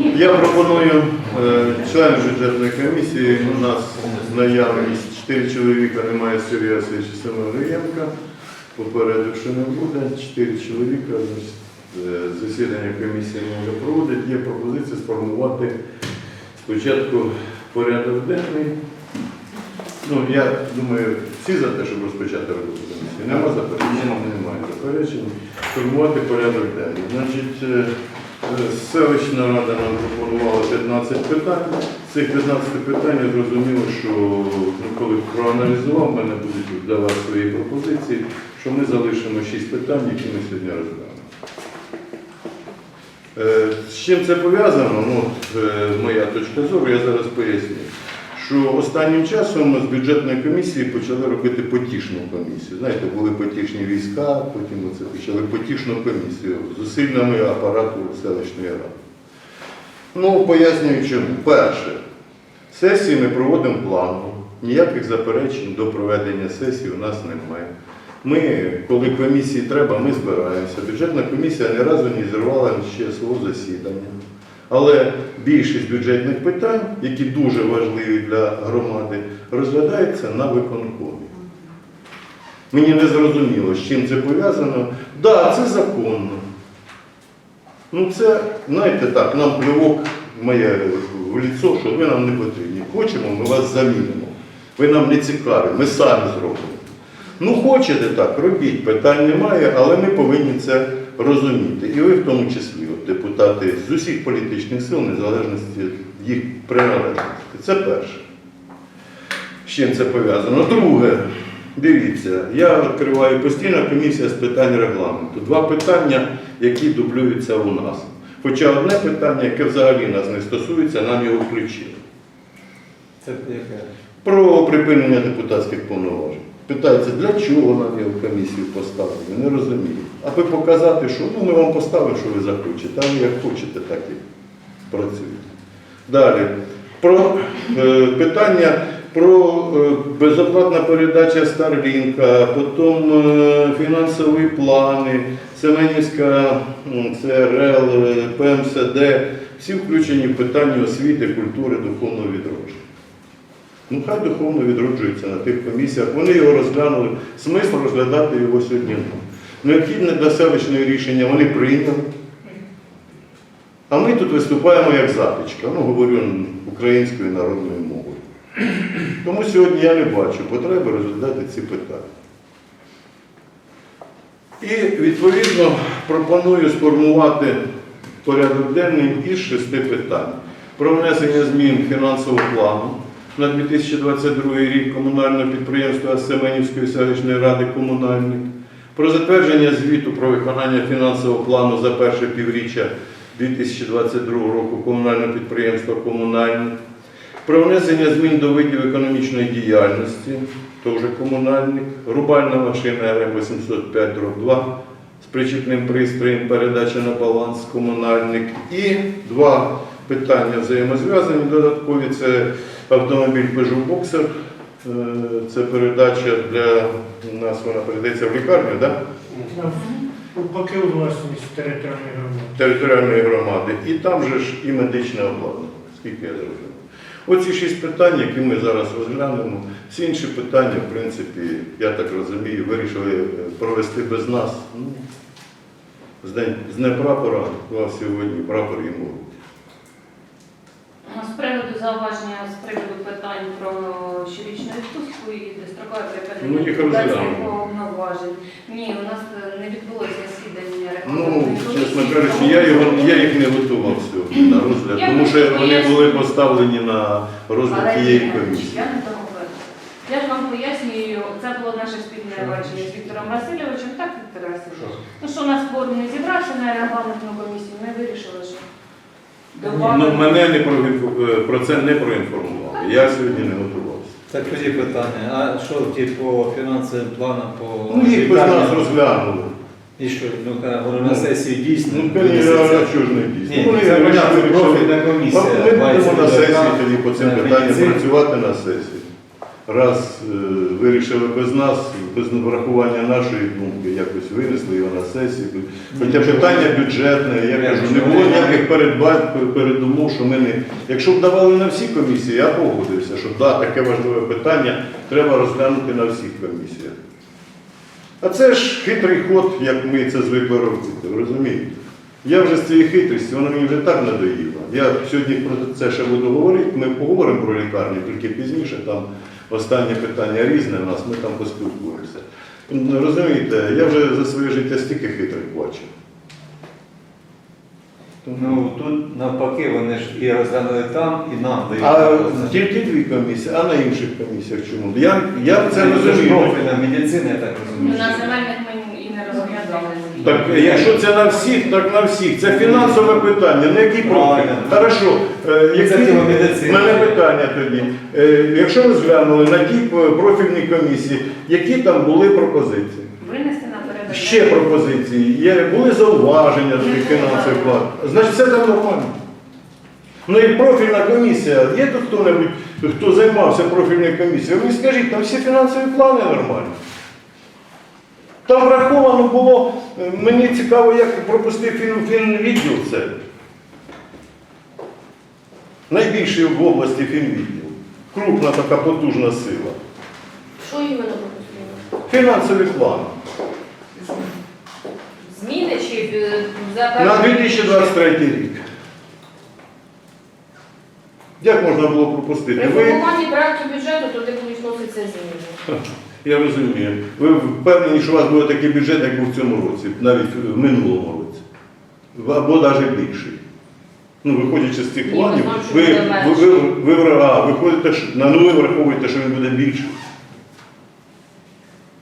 Я пропоную е, член бюджетної комісії. У нас наявність 4 чоловіка, немає Сергія Васильовича Семеновенка. Попередок, що не буде. 4 чоловіка. е, Засідання комісії може проводити. Є пропозиція сформувати спочатку порядок денний. Ну, я думаю, всі за те, щоб розпочати роботу комісії. Нема заперечень? Немає заперечень. Формувати порядок денний. Значить, е, селищна рада нам пропонувала 15 питань. Цих 15 питань я зрозуміло, що коли проаналізував, в мене будуть давати свої пропозиції, що ми залишимо 6 питань, які ми сьогодні розглянемо. З чим це пов'язано? Ну, е, моя точка зору, я зараз поясню. Що останнім часом з бюджетної комісії почали робити потішну комісію. Знаєте, були потішні війська, потім оце почали потішну комісію з зусиллями апарату селищної ради. Ну, пояснюю чому. Перше, сесії ми проводимо планово, ніяких заперечень до проведення сесії у нас немає. Ми, коли комісії треба, ми збираємося. Бюджетна комісія ні разу не зірвала ще свого засідання. Але більшість бюджетних питань, які дуже важливі для громади, розглядаються на виконкомі. Мені не зрозуміло, з чим це пов'язано. Так, да, це законно. Ну це, знаєте так, нам плювок моє в ліцо, що ви нам не потрібні. Хочемо, ми вас замінимо. Ви нам не цікаві, ми самі зробимо. Ну, хочете так, робіть, питань немає, але ми повинні це розуміти. І ви в тому числі, от, депутати з усіх політичних сил, незалежності від їх приналежності. Це перше. З чим це пов'язано? Друге, дивіться, я відкриваю постійна комісія з питань регламенту. Два питання, які дублюються у нас. Хоча одне питання, яке взагалі нас не стосується, нам його включили. Це яке? Про припинення депутатських повноважень. Питається, для чого нам його в комісію поставили? Не розумію. Аби показати, що ну, ми вам поставимо, що ви захочете, а ви як хочете, так і працюєте. Далі. Про е, питання про е, безоплатна передача Старлінка, потім е, фінансові плани, Семенівська ЦРЛ, ПМСД, всі включені в питання освіти, культури, духовного відродження. Ну, хай духовно відроджується на тих комісіях. Вони його розглянули. Смисл розглядати його сьогодні. Необхідне для селищної рішення вони прийняли. А ми тут виступаємо як затичка, ну говорю українською народною мовою. Тому сьогодні я не бачу потреби розглядати ці питання. І відповідно пропоную сформувати порядок денний із шести питань. Про внесення змін фінансового плану на 2022 рік комунального підприємства Семенівської селищної ради комунальник, про затвердження звіту про виконання фінансового плану за перше півріччя 2022 року комунального підприємства комунальник, про внесення змін до видів економічної діяльності, теж комунальник, рубальна машина РМ-805 2 з причіпним пристроєм передача на баланс комунальник і два питання взаємозв'язані додаткові. Це автомобіль Peugeot Boxer, це передача для нас, вона передається в лікарню, так? Поки у власність територіальної громади. територіальної громади. І там же ж і медичне обладнання, скільки я зрозумів. Оці шість питань, які ми зараз розглянемо, всі інші питання, в принципі, я так розумію, вирішили е, провести без нас. Ну, з день з дня прапора клав сьогодні прапор йому. З приводу зауваження, з приводу питань про щорічну відпустку і строкове Ну, припинення депутатських повноважень. Ні, у нас е, не відбулося засідання Ну, чесно кажучи, я, його, я їх не готував сьогодні на розгляд, Я тому що вони поясню. були поставлені на розгляд Але тієї комісії. Я не тому говорю. Я ж вам пояснюю, це було наше спільне бачення з Віктором Васильовичем. Так, Віктор Васильович? Ну що у нас форум не зібрався на регламентну комісію, ми вирішили, що Ну, мене не е, про це не проінформували. Я сьогодні не готувався. Так тоді питання. А що ті по фінансовим планам, по Ну, їх без нас розглянули. І що, ну, ка- говорю, на сесії дійсно. Ну, я чого ж не дійсно. Ні, Вони це понятно, профільна комісія. Ми будемо на сесії тоді по цим питанням працювати на сесії. Раз е, вирішили без нас, без врахування нашої думки, якось винесли його на сесію. Хоча питання бюджетне, я кажу, не було ніяких передумов, що ми не. Якщо б давали на всі комісії, я погодився, що да, таке важливе питання треба розглянути на всіх комісіях. А це ж хитрий ход, як ми це звикли робити, ви розумієте? Я вже з цієї хитрості, вона мені вже так надоїла. Я сьогодні про це ще буду говорити, ми поговоримо про лікарню, тільки пізніше, там останнє питання різне в нас, ми там поспілкуємося. Ну, Розумієте, я вже за своє життя стільки хитрих бачив. Ну тут навпаки, вони ж і розглянули там, і нам дають. А тільки дві комісії, а на інших комісіях чому? Я, я це Це розумію. профільна медицина, я так Ну, розумію. На земельних ми і не розглядали. Так якщо це на всіх, так на всіх. Це фінансове питання, на який профіль. Правильно. Хорошо. е, які- Ініціатива медицини. Мене питання тоді. Е, Якщо розглянули на тій е, профільній комісії, які там були пропозиції? Винести на. Ще пропозиції, є, були зауваження до тих фінансових план. Значить, все там нормально. Ну і профільна комісія, є тут хто-небудь, хто займався профільною комісією? Ви мені скажіть, там всі фінансові плани нормальні. Там враховано було, е, мені цікаво, як пропустив фін, фінвідділ це. Найбільший в області фінвідділ. Крупна така потужна сила. Що іменно пропустили? Фінансові плани. Зміни чи е, за На 2023 рік. Як можна було пропустити? При Ви, формуванні проекту бюджету туди будуть вноситися зміни. я розумію, ви впевнені, що у вас буде такий бюджет, як був в цьому році, навіть в минулому році. Або навіть більший. Ну, виходячи з цих планів, знаємо, що ви, буде ви, ви, ви, а, виходите, на нули враховуєте, що він буде більший.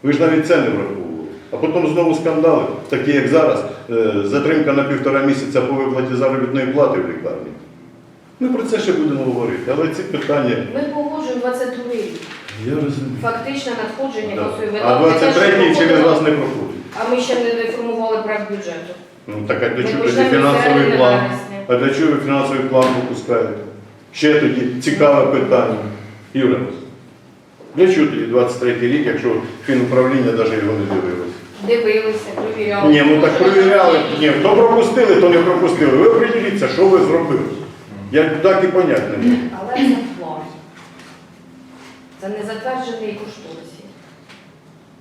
Ви ж навіть це не враховували. А потім знову скандали, такі як зараз, е, затримка на півтора місяця по виплаті заробітної плати в лікарні. Ми про це ще будемо говорити, але ці питання. Ми погоджуємо 22 рік. Я розумію. Фактичне надходження Да. косові А те, що 23-й через вас не проходить. А ми ще не формували проект бюджету. Ну так а для чого тоді почнемо фінансовий середини план? вересня. А для чого ви фінансовий план випускаєте? Ще тоді цікаве питання. Юра, для чого тоді 23 рік, якщо фінуправління навіть його не дивилось? Дивилися, перевіряли. Ні, ну так перевіряли. Ні, хто пропустили, то не пропустили. Ви определіться, що ви зробили. Я так і можу. Але це. Це не затверджений кошторисі.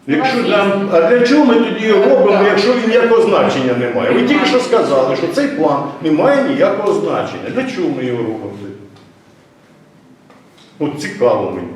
Якщо для, а для чого ми тоді його робимо, якщо він ніякого значення не має? Ви тільки що сказали, що цей план не має ніякого значення. Для чого ми його робимо? От цікаво мені.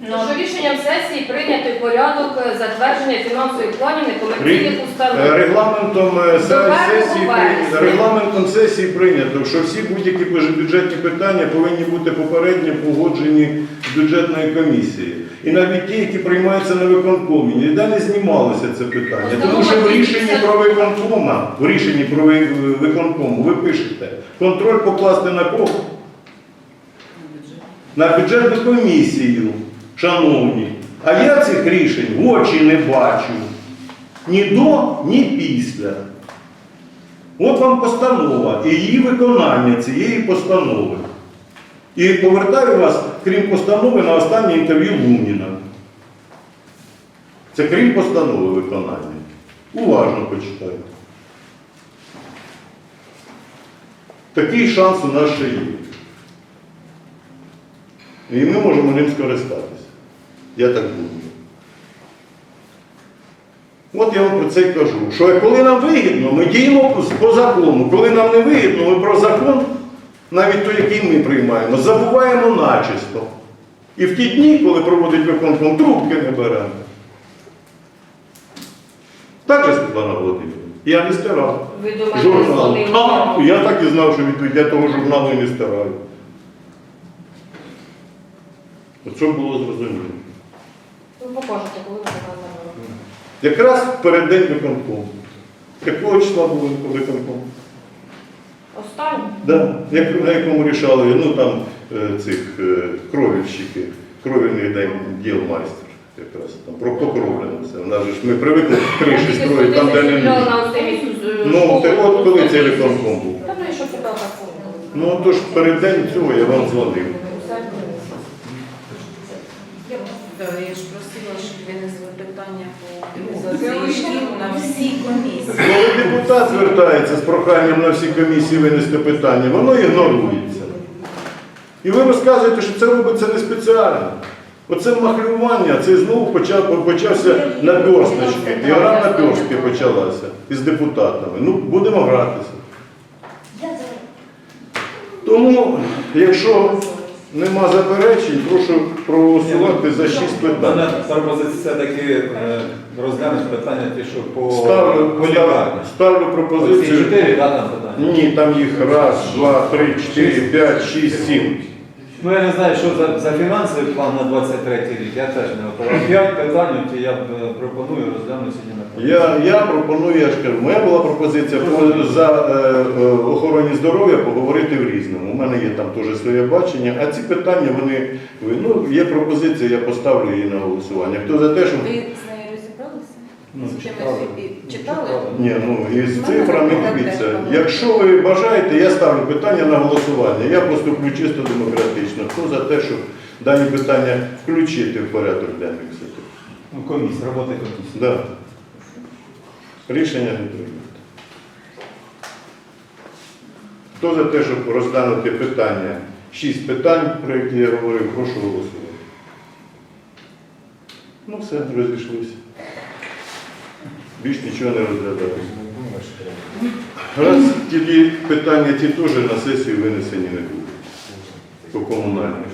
Ну, що рішенням сесії прийнятий порядок е, затвердження фінансових планів некомерційних Е, установ. Регламентом е, се- До першого сесії, вересня. регламентом сесії прийнято, що всі будь-які бюджетні питання повинні бути попередньо погоджені з бюджетною комісією. І навіть ті, які приймаються на виконкомі, ніде не знімалося це питання. Тому що в рішенні про виконкома, в рішенні про ви- виконкому ви пишете, контроль покласти на кого? На бюджетну комісію, шановні. А я цих рішень в очі не бачу. Ні до, ні після. От вам постанова і її виконання цієї постанови. І повертаю вас, крім постанови, на останнє інтерв'ю Луніна. Це крім постанови виконання. Уважно почитайте. Такий шанс у нас ще є. І ми можемо ним скористатися. Я так думаю. От я вам про це й кажу, що коли нам вигідно, ми діємо по закону. Коли нам не вигідно, ми про закон, навіть той, який ми приймаємо, забуваємо начисто. І в ті дні, коли проводить виконком, трубки не беремо. Так же, Світлана Володимирівна? Я не стирав. Ви думаєте, Журнал. дзвонили? Я так і знав, що відповідь, я того журналу і не стираю. От було зрозуміло. Покажете, коли ви показали. Якраз перед день виконкому. Якого числа був виконком? Останній. Да. Як, на якому рішали, ну там е, цих е, кровельщики, кровельний день діл майстер. Якраз там про покровлене все. У нас же ж ми привикли криші строїти там, де не Стріляли нужно. на Устемівську з- Ну, ти от коли цей виконком був? Та ну і що тебе так помнили? Ну тож перед день цього я вам дзвонив. На всі комісії. Коли депутат звертається з проханням на всі комісії винести питання, воно ігнорується. І ви розказуєте, що це робиться не спеціально. Оце махлювання, це знову почав, почався наперсточки. І гра наперстки почалася із депутатами. Ну, будемо гратися. Тому, якщо нема заперечень, прошу проголосувати за шість У питань. мене пропозиція таки е, розглянути питання ті, що по Ставлю, по лікарні. ставлю пропозицію. чотири, да, там питання? Ні, там їх раз, два, три, чотири, п'ять, шість, сім. Ну я не знаю, що за, за фінансовий план на 23 рік, я теж не готовий. П'ять питань, от я б, е, пропоную розглянути сьогодні на комісії. Я, я пропоную, я ж кажу, моя була пропозиція по- за е, е, охороні здоров'я поговорити в різному. У мене є там теж своє бачення, а ці питання вони ну, є пропозиція, я поставлю її на голосування. Хто за те, що Ви? Ну, З чимось читали. і- Читали? ні, ну із цифрами дивіться. Якщо ви бажаєте, я ставлю питання на голосування. Я поступлю чисто демократично. Хто за те, щоб дані питання включити в порядок денний все-таки? Ну, комісія, робота комісії. Да. Рішення не прийнято. Хто за те, щоб розглянути питання? Шість питань, про які я говорив, прошу голосувати. Ну все, розійшлися. Більш нічого не розглядається. Раз тоді питання ті теж на сесію винесені не будуть. По комунальній.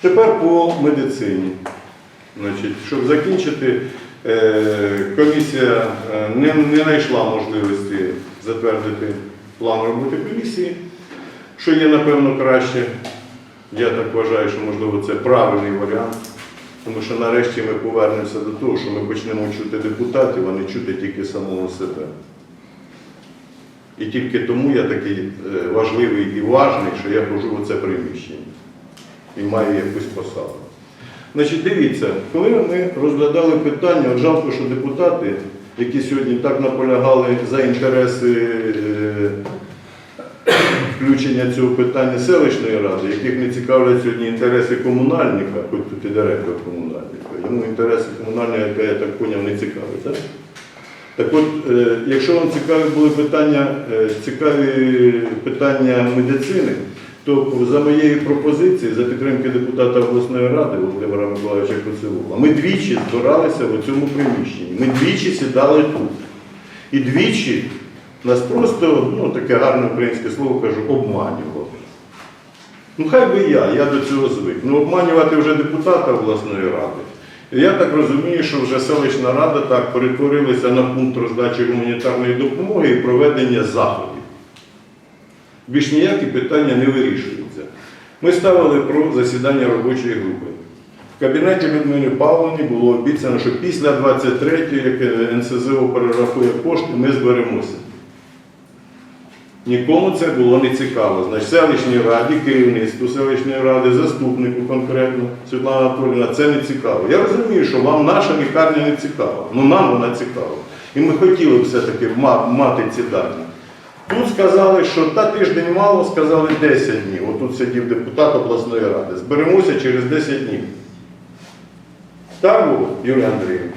Тепер по медицині. Значить, щоб закінчити, е, комісія е, не, не знайшла можливості затвердити план роботи комісії, що є, напевно, краще. Я так вважаю, що можливо це правильний варіант. Тому що нарешті ми повернемося до того, що ми почнемо чути депутатів, а не чути тільки самого себе. І тільки тому я такий е, важливий і важний, що я хожу в це приміщення і маю якусь посаду. Значить, дивіться, коли ми розглядали питання, от жалко, що депутати, які сьогодні так наполягали за інтереси е, включення цього питання селищної ради, яких не цікавлять сьогодні інтереси комунальника, хоч тут і директор комунальника, йому інтереси комунальника, я так поняв, не цікаві. Так? Так от, е, якщо вам цікаві були питання, е, цікаві питання медицини, то за моєю пропозицією, за підтримки депутата обласної ради Володимира Миколаївича Коцевула, ми двічі збиралися в цьому приміщенні. Ми двічі сідали тут. І двічі нас просто, ну таке гарне українське слово кажу, обманювали. Ну хай би я, я до цього звик. Ну обманювати вже депутата обласної ради. Я так розумію, що вже селищна рада так перетворилася на пункт роздачі гуманітарної допомоги і проведення заходів. Більш ніякі питання не вирішуються. Ми ставили про засідання робочої групи. В кабінеті Людмили Павловні було обіцяно, що після 23-ї, як НСЗО перерахує кошти, ми зберемося. Нікому це було не цікаво. Значить, селищній раді, керівництву селищної ради, заступнику конкретно Світлана Анатоліївна, це не цікаво. Я розумію, що вам наша лікарня не цікава. Ну нам вона цікава. І ми хотіли б все-таки мати ці дані. Тут сказали, що та тиждень мало, сказали 10 днів. Отут сидів депутат обласної ради. Зберемося через 10 днів. Так було, Юрій Андрійович?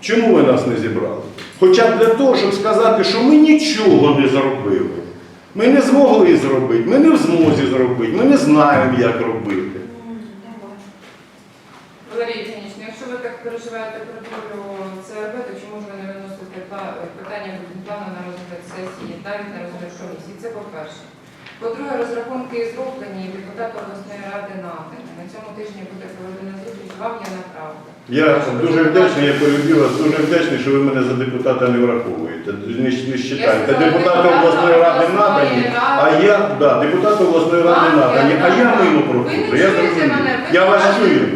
Чому ви нас не зібрали? Хоча для того, щоб сказати, що ми нічого не зробили. Ми не змогли зробити, ми не в змозі зробити, ми не знаємо, як робити. Валерій Євгенійович, ну якщо ви так переживаєте про долю то чому ж ви не виносите питання на розгляд сесії, навіть на розгляд комісії? Це по-перше. По-друге, розрахунки зроблені, і депутат обласної ради надані. На цьому тижні буде проведена зустріч, вам я направлю. Я дуже вдячний, я полюбив вас, дуже вдячний, що ви мене за депутата не враховуєте. Не, не вважаєте. Депутати обласної ради надані, а я, да, депутати обласної ради надані, а я мимо проходжу. Я зрозумів. Я вас чую.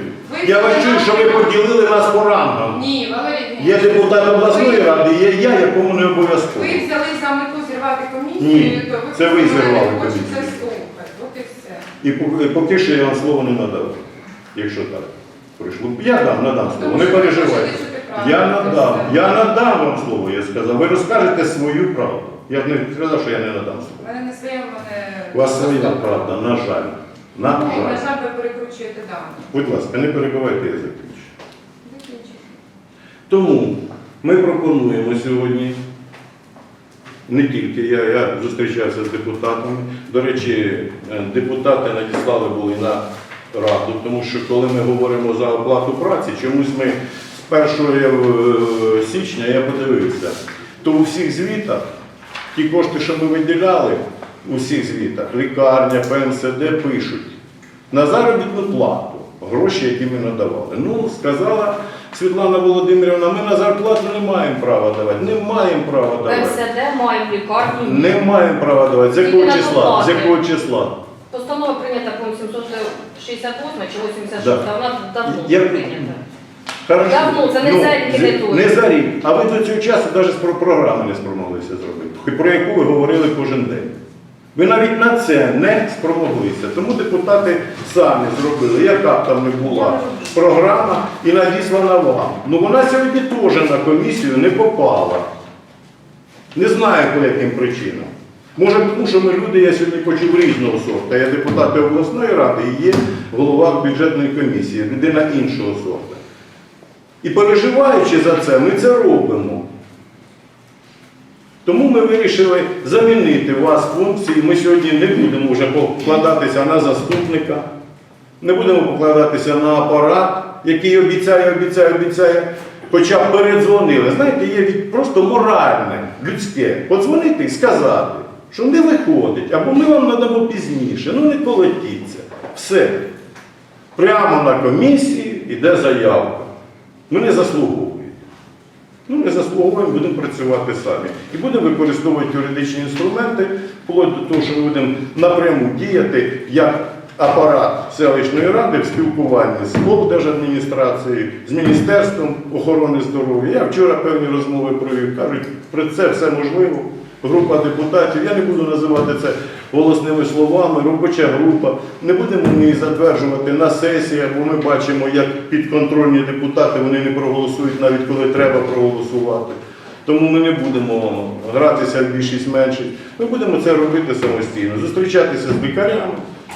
Я вас чую, що ви поділили нас по рангам. Ні, Валерій Є депутат обласної ради, є я, якому не обов'язково. Ви взяли за мету зірвати комісію, Ні, то це ви зірвали комісію. слухати. От і все. І поки що я вам слово не надав, якщо так прийшло. Я дам, надам слово, не переживайте. Я надам, я надам вам слово, я сказав. Ви розкажете свою правду. Я б не сказав, що я не надам У слово. мене не своє, у мене... У вас своя правда, на жаль. На Ну, На жаль. жаль, ви перекручуєте дані. Будь ласка, не перебивайте, я закінчу. Тому ми пропонуємо сьогодні, не тільки я, я зустрічався з депутатами. До речі, е, депутати надіслали були на раду, тому що коли ми говоримо за оплату праці, чомусь ми з 1 е, січня я подивився, то у всіх звітах ті кошти, що ми виділяли у всіх звітах, лікарня, ПМСД пишуть на заробітну плату, гроші, які ми надавали. Ну, сказала Світлана Володимирівна, ми на зарплату не маємо права давати. Не маємо права давати. ПМСД маємо лікарню. Не маємо права давати. З якого числа? З якого числа? Постанова прийнята по 768 чи 86, Да. вона давно Я- прийнята. Хорошо. Давно, це не за рік, не той. Не за рік. А ви до цього часу навіть про програму не спромоглися зробити, про яку ви говорили кожен день. Ви навіть на це не спромоглися. Тому депутати самі зробили, яка б там не була програма і надіслана вам. Ну вона сьогодні теж на комісію не попала. Не знаю по яким причинам. Може, тому що ми люди, я сьогодні почув різного сорту. Я депутат обласної ради і є голова бюджетної комісії, людина іншого сорту. І переживаючи за це, ми це робимо. Тому ми вирішили замінити вас функції. Ми сьогодні не будемо вже покладатися на заступника, не будемо покладатися на апарат, який обіцяє, обіцяє, обіцяє. Хоча передзвонили. Знаєте, є просто моральне, людське. Подзвонити і сказати, що не виходить, або ми вам надамо пізніше. Ну не колотіться. Все. Прямо на комісії йде заявка. Ми не заслуговуємо. Ну, не заслуговуємо, будемо працювати самі. І будемо використовувати юридичні інструменти, вплоть до того, що ми будемо напряму діяти як апарат селищної ради в спілкуванні з облдержадміністрацією, з Міністерством охорони здоров'я. Я вчора певні розмови провів. Кажуть, про це все можливо. Група депутатів, я не буду називати це голосними словами, робоча група. Не будемо ми її затверджувати на сесії, бо ми бачимо, як підконтрольні депутати вони не проголосують навіть коли треба проголосувати. Тому ми не будемо гратися в більшість меншість. Ми будемо це робити самостійно, зустрічатися з лікарями,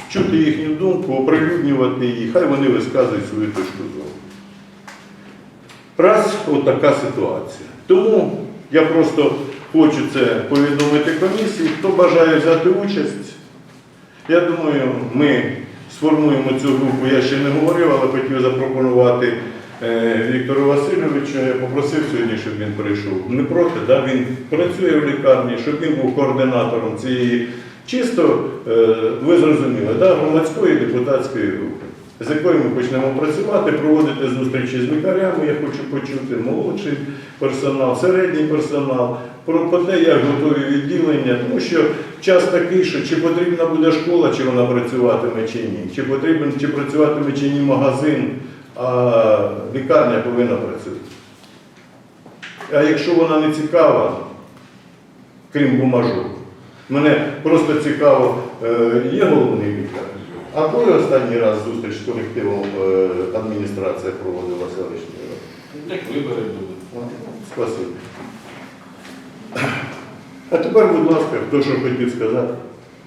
чути їхню думку, оприлюднювати її, хай вони висказують свою точку зору. Раз от ситуація. Тому я просто хочу це повідомити комісії. Хто бажає взяти участь, я думаю, ми сформуємо цю групу. Я ще не говорив, але хотів запропонувати е, Віктору Васильовичу. Я попросив сьогодні, щоб він прийшов. Не проти, да? він працює в лікарні, щоб він був координатором цієї чисто, е, ви зрозуміли, да? громадської депутатської групи з якою ми почнемо працювати, проводити зустрічі з лікарями, я хочу почути молодший персонал, середній персонал, про те, як готові відділення, тому що час такий, що чи потрібна буде школа, чи вона працюватиме чи ні, чи потрібен, чи працюватиме чи ні магазин, а лікарня повинна працювати. А якщо вона не цікава, крім бумажок, мене просто цікаво, е, є головний лікар. А коли останній раз зустріч з колективом адміністрація проводила селищної ради? Так вибори будуть. Спасибо. А тепер, будь ласка, хто що хотів сказати,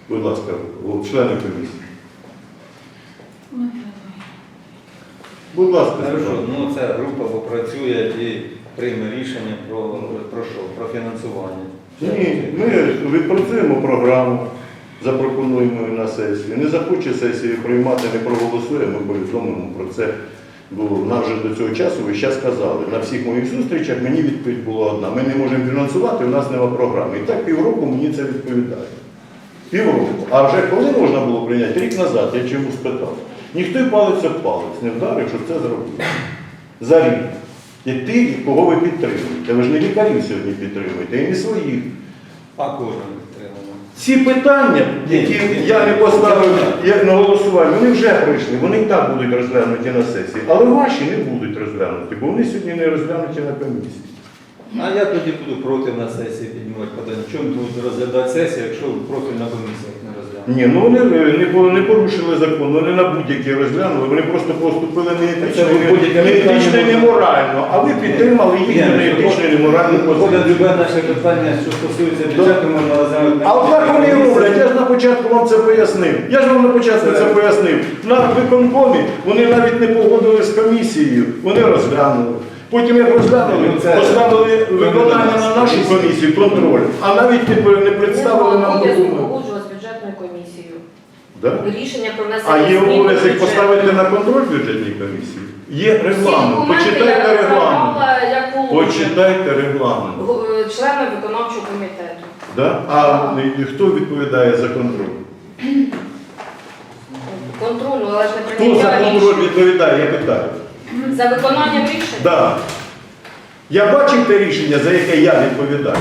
будь ласка, члени комісії. Будь ласка, Хорошо, ну ця група попрацює і прийме рішення про, про що? Про фінансування. Ні, ми відпрацюємо програму, запропонуємо на сесію. Не захоче сесію приймати, не проголосуємо, ми повідомимо про це. Бо нам вже до цього часу ви ще сказали. На всіх моїх зустрічах мені відповідь була одна. Ми не можемо фінансувати, у нас немає програми. І так півроку мені це відповідає. Півроку. А вже коли можна було прийняти? Рік назад, я чому спитав. Ніхто й палець об палець не вдарив, щоб це зробити. За рік. І ти, кого ви підтримуєте. Ви ж не лікарів сьогодні підтримуєте, і не своїх. А кожен. Ці питання, які я не поставив як на голосування, вони вже прийшли, вони і так будуть розглянуті на сесії. Але ваші не будуть розглянуті, бо вони сьогодні не розглянуті на комісії. А я тоді буду проти на сесії піднімати питання. Чому будуть розглядати сесію, якщо профільна комісія? Ні, ну вони е, не, по- не порушили закон, вони на будь-які розглянули, вони просто поступили не етично, Це ви будь-яке не етично і питання не морально, а ви підтримали їх не етично і не моральну Виходить, позицію. любе наше питання, що стосується бюджету, можна розглянути. А от так вони і роблять, я ж на початку вам це пояснив. Я ж вам на початку це пояснив. На виконкомі вони навіть не погодили з комісією, вони розглянули. Потім як розглянули, Ну, це- поставили виконання на нашу комісію, контроль, а навіть не, не представили нам обов'язок документ. погоджувати з бюджетною комісією. Да? Рішення про внесення А є змін до обов'язок бюджету. поставити на контроль бюджетній комісії? Є Всі регламент. документи Почитайте регламент. як. Почитайте регламент. Е, Члени виконавчого комітету. Да? А і хто відповідає за контроль? Контролю, але ж не Хто за прийняття контроль рішень. відповідає, я питаю. За виконанням рішень. Да. Я бачив те рішення, за яке я відповідаю.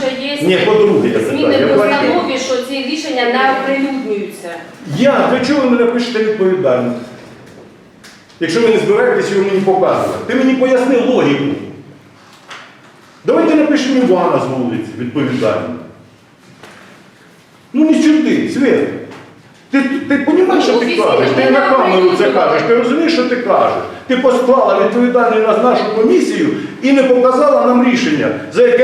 По-перше, є Ні, по-друге, я зміни питаю. в Я постанові, що ці рішення не оприлюднюються. Я, для чого ви мене пишете відповідальність? Якщо ви не збираєтесь його мені показувати. Ти мені поясни логіку. Давайте напишемо Івана з вулиці відповідально. Ну не чути, Свет. Ти, ти, розумієш, що ти кажеш? Ти на камеру це кажеш, ти розумієш, що ти кажеш? Ти посклала відповідальність на нашу комісію і не показала нам рішення, за яке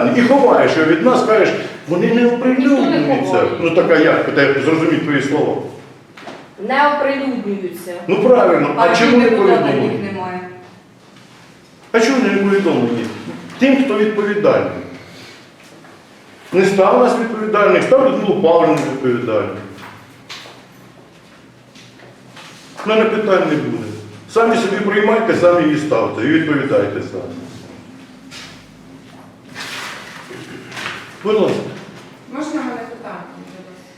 ми. І ховаєш його від нас, кажеш, вони не оприлюднюються. Ну така як, питаю, зрозумій твої слова. Не оприлюднюються. Ну правильно, а чому не повідомлені? немає. А чому не повідомлені? Тим, хто відповідальний. Не став нас відповідальних, став Людмилу Павлівну відповідальним. У мене питань не буде. Самі собі приймайте, самі її ставте і відповідайте самі. Будь ласка, Можна мене питання?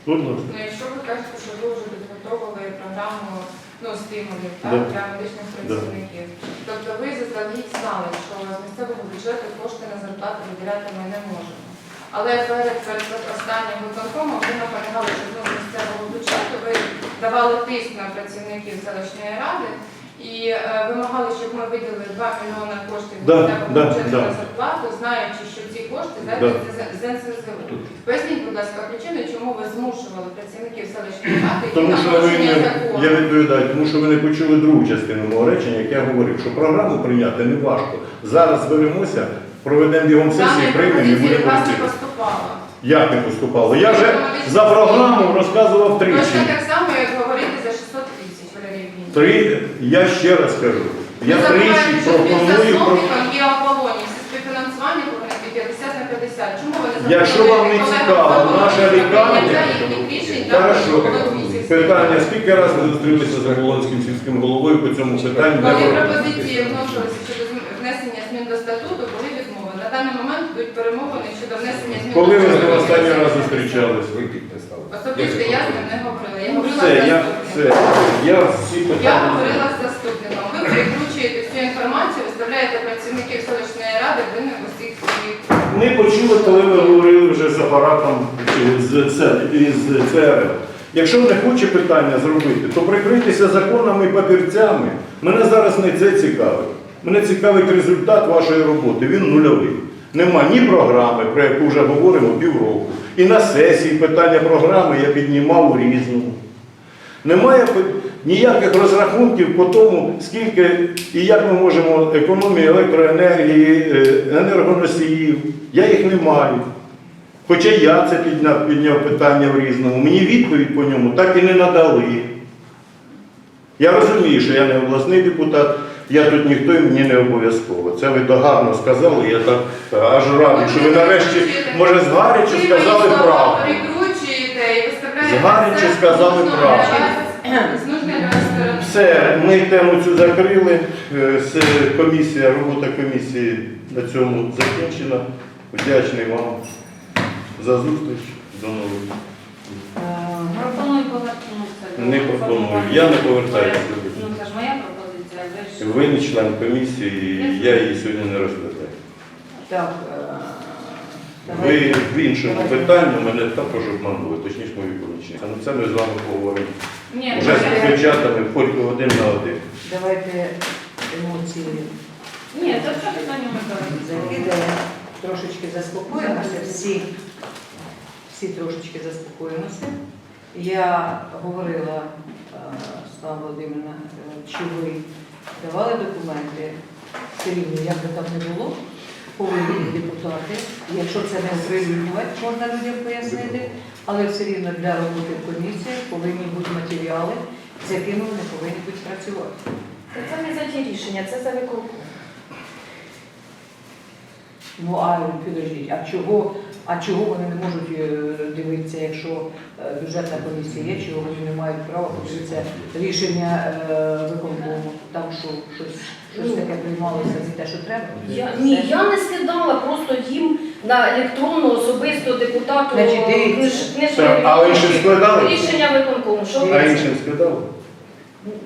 будь ласка? Ну, якщо ви кажете, що ви вже підготовили програму ну, стимулів так, Да. для медичних працівників, тобто ви заздалегідь знали, що з місцевого бюджету кошти на зарплату виділяти ми не можемо. Але перед, перед останнім виконкомом ви наполягали, що ну, з місцевого бюджету ви давали тиск на працівників селищної ради і е, вимагали, щоб ми виділили 2 мільйони коштів Да, да, да. зарплату, знаючи, що ці кошти зайдуть з- НСЗУ. Поясніть, будь ласка, причину, чому ви змушували працівників селищної ради йти Тому на що ви порушення не, закону? я відповідаю, тому що ви не почули другу частину мого речення, як я говорив, що програму прийняти не важко. Зараз зберемося, проведемо бігом сесії, приймемо і пропозиції будемо від вас не працювати. поступало. Як не поступало? Я вже за програму розказував тричі. Точно так само, як говорити за 600 тисяч, Валерій Євгенійович. Три, я ще раз кажу. Я Ви тричі пропоную про. є Аполлоній. Всі співфінансування повинні 50 на 50. Чому ви не Якщо вам не цікаво, наша лікарня- Хорошо. Питання, скільки разів ми зустрілися з Оболонським сільським головою по цьому питанню? Коли пропозиції вносилися щодо внесення змін до статуту, були відмови. На даний момент йдуть перемовини щодо внесення змін Коли до ви з ним статуту. останній раз зустрічалися? Особисто я з ним не говорила. Я говорила Все, я, заступником. Все, я всі Я питання. говорила з заступником. Ви перекручуєте всю інформацію, виставляєте працівників селищної ради винних усіх своїх. Ми почули, коли ви говорили вже з апаратом з, з, із ЦРЛ. Якщо не хоче питання зробити, то прикрийтеся законами і папірцями. Мене зараз не це цікавить. Мене цікавить результат вашої роботи. Він нульовий. Нема ні програми, про яку вже говоримо півроку. І на сесії питання програми я піднімав у різному. Немає ніяких розрахунків по тому, скільки і як ми можемо економії електроенергії, е, енергоносіїв. Я їх не маю. Хоча я це підняв, підняв питання в різному. Мені відповідь по ньому так і не надали. Я розумію, що я не обласний депутат, я тут ніхто і мені не обов'язково. Це ви догарно сказали, я так е, аж радий, що ви нарешті, може, з сказали правду. Перекручуєте і виставляєте Згарячи все сказали правду. Все, ми тему цю закрили. Е, Комісія, робота комісії на цьому закінчена. Вдячний вам за зустріч. До нових. Пропоную повернутися Не пропоную. Я не повертаюся. Ну, це ж моя пропозиція. Ви не член комісії, я її сьогодні не розглядаю. Так, е, Ви в іншому питанні мене також обманули, точніше мої помічники. Ну це ми з вами поговоримо. Ні, ну, з дівчатами хоч один на один. давайте емоції Ні, це все питання ми зараз. закидаємо, трошечки заспокоїмося, всі, всі трошечки заспокоїмося. Я говорила, е, Слава Володимирівна, е, що ви давали документи, все як би там не було, повинні депутати. Якщо це не оприлюднювати, можна людям пояснити, але все рівно для роботи в комісії повинні бути матеріали, з якими вони повинні бути працювати. Це не за ті рішення, це за виконком. Ну а підождіть, а чого, а чого вони не можуть е, дивитися, якщо е, бюджетна комісія є, чого вони не мають права подивитися рішення е, виконкому, там що щось, щось таке приймалося не те, що треба? Я, ні, я не скидала, просто їм на електронну особисто депутату Значить, дивіться. книж- книжки Так, а іншим складали? рішення виконкому. Що А іншим скидали?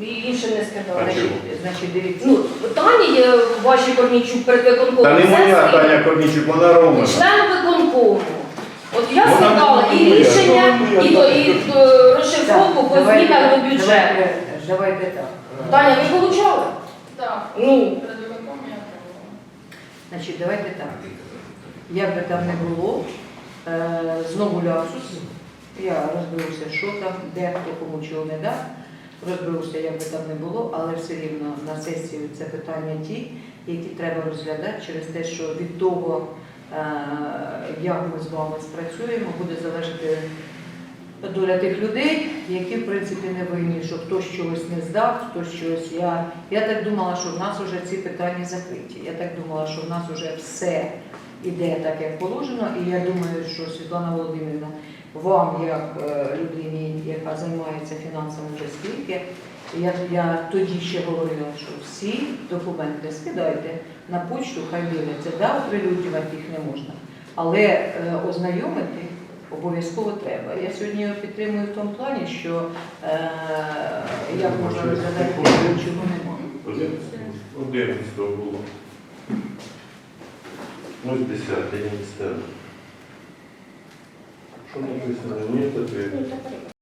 І іншим не скидала. А чого? Значить, дивіться. Ну, Тані ваші Корнійчук перед виконкомом. Та не моя. Таня Корнічук, вона Романа. Член виконкому. От я не і рішення, і, то- і е, розшифровку по змінах до бюджету. Давайте, так. Таня, ви получали? Так, Ну, я. Значить, давайте так. Як би там не було, е, знову ляпсус. Я розберуся, що там, де хто кому чого не дав. Розберуся, як би там не було, але все рівно на сесію це питання ті, які треба розглядати через те, що від того, е, як ми з вами спрацюємо, буде залежати доля тих людей, які в принципі не винні, що хтось чогось не здав, хтось чогось. Я, я так думала, що в нас вже ці питання закриті. Я так думала, що в нас вже все іде так, як положено. І я думаю, що Світлана Володимирівна, вам, як е, людині, яка займається фінансами вже скільки, я, я тоді ще говорила, що всі документи скидайте на почту, хай дивляться. Да, оприлюднювати їх не можна, але е, ознайомити обов'язково треба. Я сьогодні його підтримую в тому плані, що е, як можна розглядати чого чого немає. 11 було. Ну, 10, я не ставлю. Що? Ні, то ну, так.